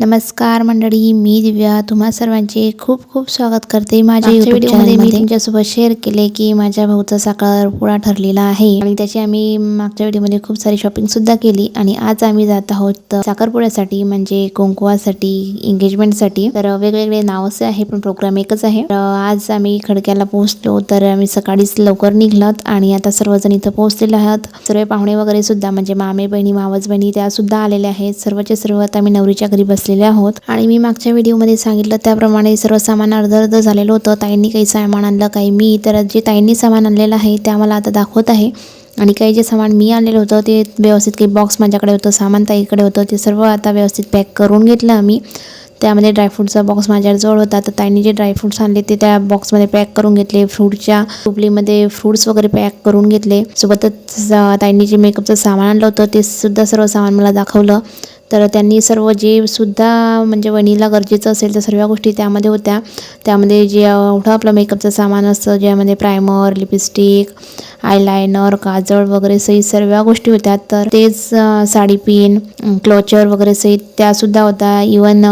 नमस्कार मंडळी मी दिव्या. तुम्हा सर्वांचे खूप खूप स्वागत करते माझ्या व्हिडिओमध्ये मी. तुमच्यासोबत शेअर केले की माझ्या भाऊचा साखरपुडा ठरलेला आहे आणि त्याची आम्ही मागच्या व्हिडिओमध्ये खूप सारी शॉपिंग सुद्धा केली आणि आज आम्ही जात आहोत साखरपुड्यासाठी म्हणजे कुंकुवासाठी एंगेजमेंटसाठी तर वेगवेगळे नाव असे आहे पण प्रोग्राम एकच आहे. तर आज आम्ही खडक्याला पोहोचलो तर आम्ही सकाळीच लवकर निघलात आणि आता सर्वजण इथं पोहोचलेले आहात. सर्व पाहुणे वगैरे सुद्धा म्हणजे मामे बहिणी मावस बहिणी त्या सुद्धा आलेल्या आहेत. सर्वचे सर्व आता आम्ही नवरीच्या घरी बसलेले आहोत. आणि मी मागच्या व्हिडिओमध्ये सांगितलं त्याप्रमाणे सर्व सामान अर्ध अर्ध झालेलं होतं. ताईंनी काही सामान आणलं काही मी. तर जे ताईंनी सामान आणलेलं आहे ते आम्हाला आता दाखवत आहे. आणि काही जे सामान मी आणलेलं होतं ते व्यवस्थित काही बॉक्स माझ्याकडे होतं सामान ताईकडे होतं. ते सर्व आता व्यवस्थित पॅक करून घेतलं आम्ही. त्यामध्ये ड्रायफ्रूटचा बॉक्स माझ्याजवळ होता. तर ताईंनी जे ड्रायफ्रुट्स आणले ते त्या बॉक्समध्ये पॅक करून घेतले. फ्रूटच्या टोपलीमध्ये फ्रूट्स वगैरे पॅक करून घेतले. सोबतच ताईंनी जे मेकअपचं सामान आणलं होतं ते सुद्धा सर्व सामान मला दाखवलं. तर त्यांनी सर्व जे सुद्धा म्हणजे वणीला गरजेचं असेल त्या सर्व गोष्टी त्यामध्ये होत्या. त्यामध्ये जे एवढं आपलं मेकअपचं सामान असतं ज्यामध्ये प्रायमर लिपस्टिक आयलायनर काजळ वगैरे सहित सर्व गोष्टी होत्या. तर तेच साडी पिन क्लोचर वगैरे सहित त्यासुद्धा होत्या. इवन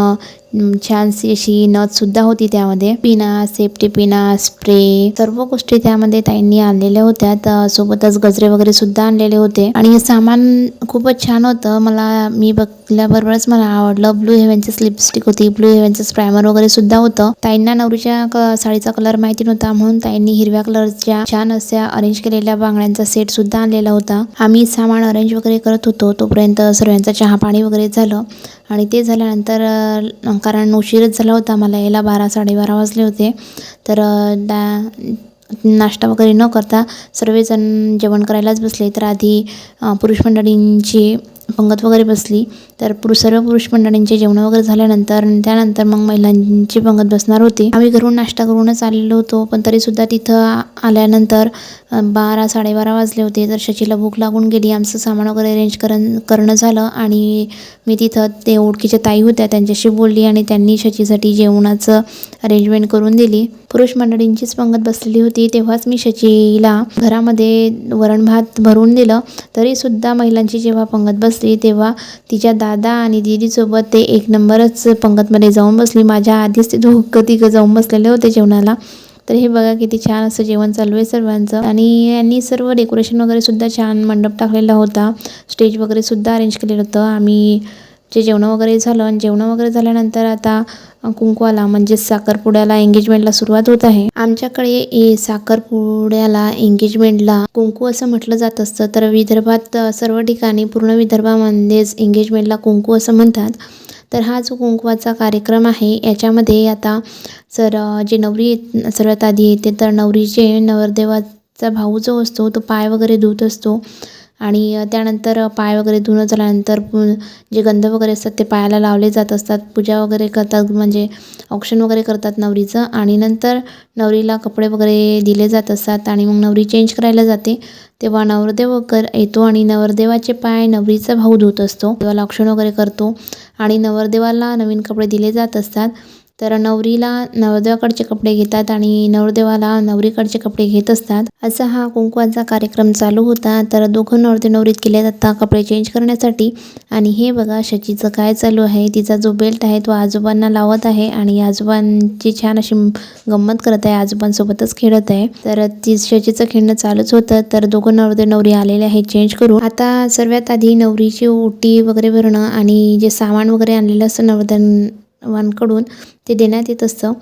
छानशी अशी नथसुद्धा होती त्यामध्ये. पिना सेफ्टी पिना स्प्रे सर्व गोष्टी त्यामध्ये ताईंनी आणलेल्या होत्या. तर सोबतच गजरे वगैरे सुद्धा आणलेले होते. आणि हे सामान खूपच छान होतं. मला मी बघल्याबरोबरच मला आवडलं. ब्लू हेव्हनचीच लिपस्टिक होती. ब्लू हेव्हनचंच प्रायमर वगैरे सुद्धा होतं. ताईंना नवरीच्या क- साडीचा कलर माहिती नव्हता. म्हणून ताईंनी हिरव्या कलरच्या छान अशा अरेंज केलेल्या बांगड्यांचा सेट सुद्धा आणलेला होता. आम्ही सामान अरेंज वगैरे करत होतो. तोपर्यंत सर्वांचं चहा पाणी वगैरे झालं. आणि ते झाल्यानंतर कारण उशीरच झाला होता मला यायला बारा साडेबारा वाजले होते. तर डा दा नाश्ता वगैरे न करता सर्वजण जेवण करायलाच बसले. तर आधी पुरुष मंडळींची पंगत वगैरे बसली. तर पुरुष सर्व पुरुष मंडळींचे जेवण वगैरे झाल्यानंतर त्यानंतर मग महिलांची पंगत बसणार होती. आम्ही घरून नाश्ता करूनच आलेलो होतो पण तरीसुद्धा तिथं आल्यानंतर बारा साडेबारा वाजले होते. तर शशीला भूक लागून गेली. आमचं सामान वगैरे अरेंज करण करणं झालं आणि मी तिथं ते ओळखीच्या ताई होत्या त्यांच्याशी बोलली आणि त्यांनी शचीसाठी जेवणाचं अरेंजमेंट करून दिली. पुरुष मंडळींचीच पंगत बसलेली होती. तेव्हाच मी शचीला घरामध्ये वरण भात भरून दिलं. तरीसुद्धा महिलांची जेव्हा पंगत बसली तेव्हा तिच्या दादा आणि दीदीसोबत ते एक नंबरच पंगतमध्ये जाऊन बसली. माझ्या आधीच ते दोघं तिघं जाऊन बसलेले होते जेवणाला. तर हे बघा किती छान असं जेवण चालू आहे सर्वांचं. आणि यांनी सर्व डेकोरेशन वगैरे सुद्धा छान मंडप टाकलेला होता. स्टेज वगैरे सुद्धा अरेंज केलेलं होतं. आम्ही जे जेवण वगैरे झालं आणि जेवणं वगैरे झाल्यानंतर आता कुंकवाला म्हणजेच साखरपुड्याला एंगेजमेंटला सुरुवात होत आहे. आमच्याकडे ए साखरपुड्याला एंगेजमेंटला कुंकू असं म्हटलं जात असतं तर विदर्भात सर्व ठिकाणी पूर्ण विदर्भामध्येच एंगेजमेंटला कुंकू असं म्हणतात. तर हा जो कुंकवाचा कार्यक्रम आहे याच्यामध्ये आता सर जे नवरी येत- सर्वात आधी येते तर नवरीचे नवरदेवाचा भाऊ जो असतो तो पाय वगैरे धुत असतो. आणि त्यानंतर पाय वगैरे धुणं झाल्यानंतर पु- जे गंध वगैरे असतात ते पायाला लावले जात असतात. पूजा वगैरे करतात म्हणजे औक्षण वगैरे करतात नवरीचं. आणि नंतर नवरीला कपडे वगैरे दिले जात असतात आणि मग नवरी चेंज करायला जाते. तेव्हा नवरदेव कर येतो आणि नवरदेवाचे पाय नवरीचा भाऊ धुत असतो. तेव्हा औक्षण वगैरे करतो आणि नवरदेवाला नवीन कपडे दिले जात असतात. तर नवरीला नवरदेवाकडचे कपडे घेतात आणि नवरदेवाला नवरीकडचे कपडे घेत असतात. असा हा कुंकवाचा कार्यक्रम चालू होता. तर दोघं नवरदे नवरीत केले जातात कपडे चेंज करण्यासाठी. आणि हे बघा शचीचं काय चालू आहे. तिचा जो बेल्ट आहे तो आजोबांना लावत आहे आणि आजोबांची छान अशी गंमत करत आहे. आजोबांसोबतच खेळत आहे. तर ती शचीचं खेळणं चालूच होतं. तर दोघं नवरदे नवरी आलेले आहे चेंज करून. आता सर्वात आधी नवरीची ओटी वगैरे भरणं आणि जे सामान वगैरे आणलेलं असतं वांकडून ते देण्यात येत असतं.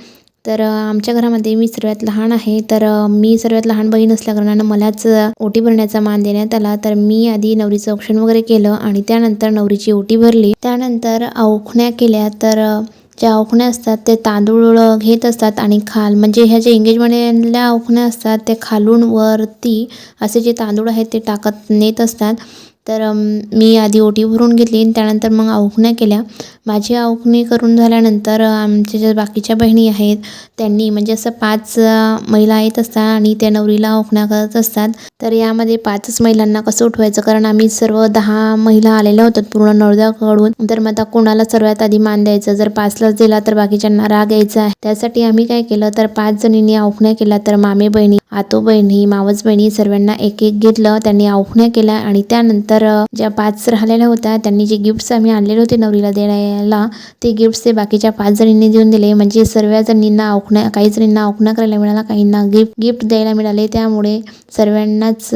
तर आमच्या घरामध्ये मी सर्वात लहान आहे. तर मी सर्वात लहान बहीण असल्याकारणानं मलाच ओटी भरण्याचा मान देण्यात आला. तर मी आधी नवरीचं औक्षण वगैरे केलं आणि त्यानंतर नवरीची ओटी भरली. त्यानंतर औखण्या केल्या. तर ज्या औखण्या असतात ते तांदूळ घेत असतात आणि खाल म्हणजे ह्या जे एंगेजमेंटल्या औखण्या असतात ते खालून वरती असे जे तांदूळ आहेत ते टाकत नेत असतात. तर मी आधी ओटी भरून घेतली आणि त्यानंतर मग आवकण्या केल्या. माझी आवकणी करून झाल्यानंतर आमच्या ज्या बाकीच्या बहिणी आहेत त्यांनी म्हणजे असं पाच महिला येत असतात आणि त्या नवरीला आवकण्या करत असतात. तर यामध्ये पाचच महिलांना कसं उठवायचं? कारण आम्ही सर्व दहा महिला आलेल्या होतात पूर्ण नवऱ्याकडून तर मग आता कोणाला सर्वात आधी मान द्यायचं? जर पाचलाच दिला तर बाकीच्यांना राग यायचा आहे. त्यासाठी आम्ही काय केलं? तर पाच जणींनी आवकण्या केल्या. तर मामे बहिणी आतो बहिणी मावस बहिणी सर्वांना एक एक घेतलं त्यांनी औखण्या केल्या आणि त्यानंतर ज्या पाच राहिलेल्या होत्या त्यांनी जे गिफ्ट्स आम्ही आणलेले होते नवरीला द्यायला ते गिफ्ट्स ते बाकीच्या पाच जणींनी देऊन दिले. म्हणजे सर्व जणींना औखण्या काही जणींना औखण्या करायला मिळाला काहींना गिफ्ट गिफ्ट द्यायला मिळाले. त्यामुळे सर्वांनाच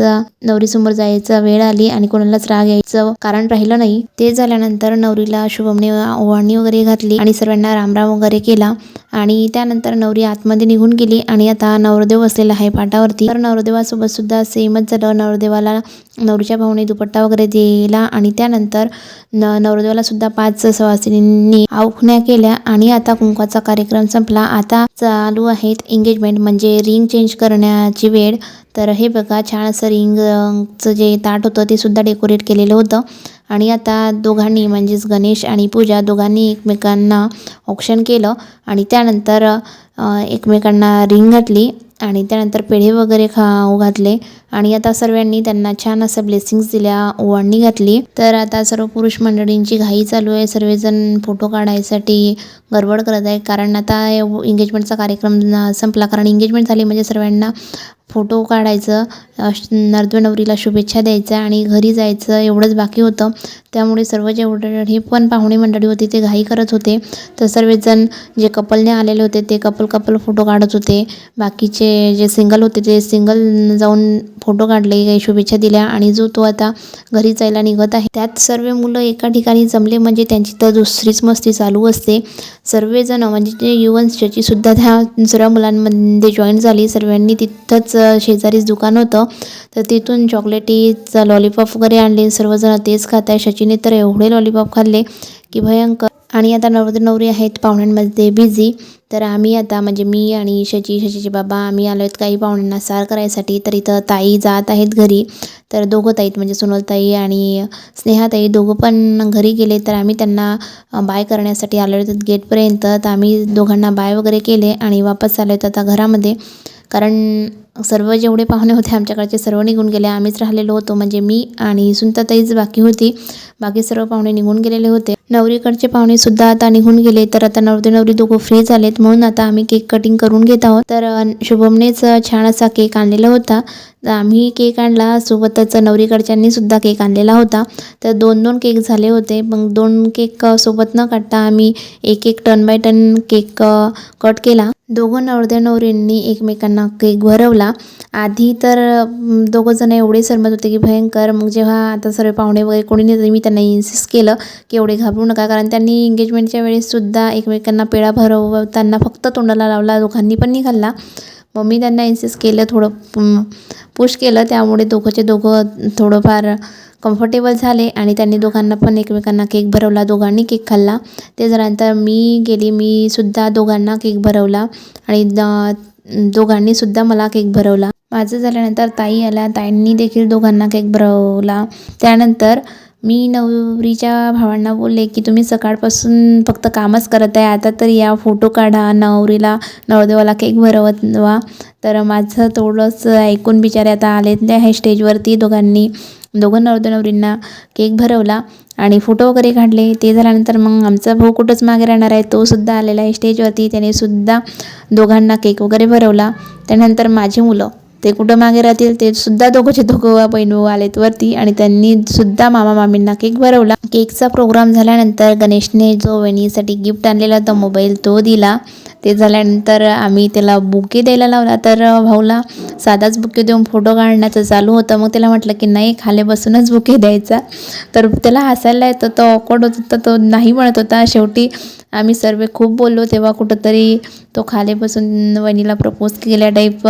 नवरीसमोर जायचा वेळ आली आणि कोणालाच राग यायचं कारण राहिलं नाही. ते झाल्यानंतर नवरीला शुभमने ओवाळणी वगैरे घातली आणि सर्वांना रामराम वगैरे केला. आणि त्यानंतर नवरी आतमध्ये निघून गेली आणि आता नवरदेव बसलेला आहे पाटावरती. तर नवरदेवासोबत सुद्धा सेमच झालं नवरदेवाला नवरीच्या भाऊने दुपट्टा वगैरे दिला आणि त्यानंतर न नवरदेवाला सुद्धा पाच सवासिनींनी आवखण्या केल्या आणि आता कुंकवाचा कार्यक्रम संपला. आता चालू आहेत एंगेजमेंट म्हणजे रिंग चेंज करण्याची वेळ. तर हे बघा छान असं रिंगचं जे ताट होतं ते सुद्धा डेकोरेट केलेलं होतं. आणि आता दोघांनी म्हणजेच गणेश आणि पूजा दोघांनी एकमेकांना ऑप्शन केलं. आणि त्यानंतर एकमेकांना रिंग घातली. आणि त्यानंतर पेढे वगैरे खाऊ घातले. आणि आता सर्वांनी त्यांना छान असं ब्लेसिंग्स दिल्या ओवाळणी घातली. तर आता सर्व पुरुष मंडळींची घाई चालू आहे. सर्वजण फोटो काढायसाठी गडबड करत आहे कारण आता एंगेजमेंटचा कार्यक्रम संपला. कारण एंगेजमेंट झाली म्हणजे सर्वांना फोटो काढायचं नवरदेव नवरीला शुभेच्छा द्यायच्या आणि घरी जायचं एवढंच बाकी होतं. त्यामुळे सर्व जेवढे पण पाहुणे मंडळी होती ते घाई करत होते. तर सर्वजण जे कपलने आलेले होते ते कपल कपल फोटो काढत होते. बाकीचे जे सिंगल होते ते सिंगल जाऊन फोटो काढले काही शुभेच्छा दिल्या आणि जो तो आता घरी जायला निघत आहे. त्यात सर्व मुलं एका ठिकाणी जमले म्हणजे त्यांची तर दुसरीच मस्ती चालू असते. सर्वजण म्हणजे जे युवन सुद्धा त्या सर्व मुलांमध्ये जॉईन झाली सर्वांनी तिथंच शेजारीच दुकान होतं. तर तिथून चॉकलेटीचं लॉलीपॉप वगैरे आणले. सर्वजण तेच खात आहे शचीने तर एवढे लॉलीपॉप खाल्ले की भयंकर. आणि आता नवरदेव नवरी आहेत पाहुण्यांमध्ये बिझी तर आम्ही आता म्हणजे मी आणि शची शचीचे बाबा आम्ही आलो आहेत काही पाहुण्यांना सार करायसाठी. तर इथं ताई जात आहेत घरी. तर दोघं ताईत म्हणजे सुनलताई आणि स्नेहाताई दोघं पण घरी गेले तर आम्ही त्यांना बाय करण्यासाठी आलो होतो गेटपर्यंत तर आम्ही दोघांना बाय वगैरे केले आणि वापस आलो होतो आता घरामध्ये. कारण सर्व जेवढे पाहुणे होते आमच्याकडचे सर्व निघून गेले. आम्हीच राहिलेलो होतो. म्हणजे मी आणि सुनताताईच बाकी होती. बाकी सर्व पाहुणे निघून गेलेले होते. नवरीकडचे पाहुणे सुद्धा आता निघून गेले. तर आता नवरी नवरी दोघं फ्री झालेत. म्हणून आता आम्ही केक कटिंग करून घेत आहोत. तर शुभमनेच छान असा केक आणलेला होता. तर आम्ही केक आणला. सोबतच नवरीकडच्यांनी सुद्धा केक आणलेला होता. तर दोन दोन केक झाले होते. मग दोन केक सोबत न काढता आम्ही एक एक turn by turn cake cut केला. दोघं नवरदेव नवरींनी एकमेकांना केक भरवला. आधी तर दोघंजणं एवढे सरमत होते की भयंकर. मग जेव्हा आता सर्व पाहुणे वगैरे कोणी नाही मी त्यांना इन्सिस्ट केलं की एवढे घाबरू नका. कारण त्यांनी एंगेजमेंटच्या वेळेससुद्धा एकमेकांना पेढा भरवताना फक्त तोंडाला लावला दोघांनी पण नाही खाल्ला. मग मी त्यांना इन्सिस्ट केलं थोडं पुश केलं. त्यामुळे दोघंचे दोघं थोडंफार कम्फर्टेबल झाले आणि त्यांनी दोघांना पण एकमेकांना केक भरवला दोघांनी केक खाल्ला. ते झाल्यानंतर मी गेली मी सुद्धा दोघांना केक भरवला. आणि दोघांनीसुद्धा दोघांनी सुद्धा मला केक भरवला. माझं झाल्यानंतर ताई आल्या. ताईंनी देखील दोघांना केक भरवला. त्यानंतर मी नवरीच्या भावांना बोलले की तुम्ही सकाळपासून फक्त कामच करत आहे आता तर या फोटो काढा नवरीला नवरदेवाला केक भरवत वा तर माझं थोडंच ऐकून बिचारे आता आले आहे स्टेजवरती दोघांनी दोघं नवरदेव नवरींना केक भरवला आणि फोटो वगैरे काढले. ते झाल्यानंतर मग आमचा भाऊ कुठंच मागे राहणार आहे तो सुद्धा आलेला आहे स्टेजवरती. त्याने सुद्धा दोघांना केक वगैरे भरवला. त्यानंतर माझी मुलं ते कुठं मागे राहतील ते सुद्धा दोघंचे दोघं बहिणू आलेत वरती आणि त्यांनी सुद्धा मामा मामींना केक भरवला. केकचा प्रोग्राम झाल्यानंतर गणेशने जो वेणीसाठी गिफ्ट आणलेला होता मोबाईल तो दिला. ते झाल्यानंतर आम्ही त्याला बुके द्यायला लावला. तर भाऊला साधाच बुके देऊन फोटो काढण्याचं चालू होतं. मग त्याला म्हटलं की नाही खाली बसूनच बुके द्यायचा. तर त्याला हसायला येतं. तो ऑकवर्ड होत होता तो नाही म्हणत होता. शेवटी आम्ही सर्व खूप बोललो तेव्हा कुठंतरी तो खाली बसून वहिनीला प्रपोज केल्या टाईप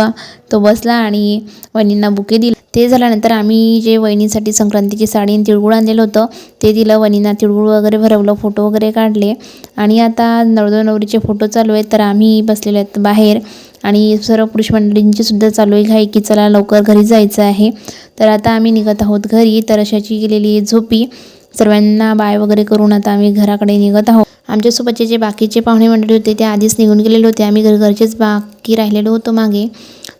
तो बसला आणि वहिनींना बुके दिले. ते झाल्यानंतर आम्ही जे वहिनीसाठी संक्रांतीची साडी आणि तिळगुळ आणलेलं होतं ते दिलं वहिनींना तिळगुळ वगैरे भरवलं फोटो वगैरे काढले. आणि आता नवरदेव नवरीचे फोटो चालू आहेत तर आम्ही बसलेलो आहेत बाहेर. आणि सर्व पुरुष मंडळींची सुद्धा चालू आहे. घाई की चला लवकर घरी जायचं आहे. तर आता आम्ही निघत आहोत घरी. तर अशाची गेलेली झोपी. सर्वांना बाय वगैरे करून आता आम्ही घराकडे निघत आहोत. आमच्यासोबतचे जे बाकीचे पाहुणे मंडळी होते ते आधीच निघून गेलेले होते. आम्ही घर घरचेच बाकी राहिलेलो होतो मागे.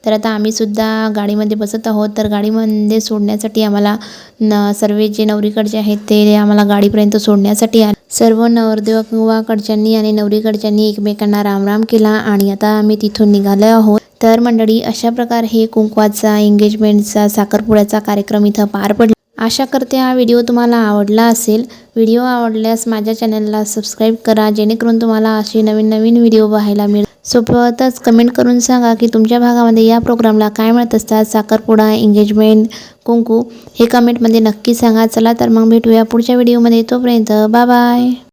तर आता आम्ही सुद्धा गाडीमध्ये बसत आहोत. तर गाडीमध्ये सोडण्यासाठी आम्हाला न सर्व जे नवरीकडचे आहेत ते आम्हाला गाडीपर्यंत सोडण्यासाठी आले. सर्व नवरदेवाकडच्यांनी आणि नवरीकडच्यांनी एकमेकांना रामराम केला आणि आता आम्ही तिथून निघालो आहोत. तर मंडळी अशा प्रकारे हे कुंकवाचा एंगेजमेंटचा साखरपुड्याचा कार्यक्रम इथं पार पडला. आशा करते हा व्हिडिओ तुम्हाला आवडला असेल. व्हिडिओ आवडल्यास माझ्या चॅनलला सबस्क्राईब करा जेणेकरून तुम्हाला असे नवीन नवीन व्हिडिओ पाहायला मिळेल सोबतच कमेंट करून सांगा की तुमच्या भागामध्ये या प्रोग्रामला काय मिळत असतात? साखरपुडा एंगेजमेंट कुंकू हे कमेंटमध्ये नक्की सांगा. चला तर मग भेटूया पुढच्या व्हिडिओमध्ये. तोपर्यंत बाय बाय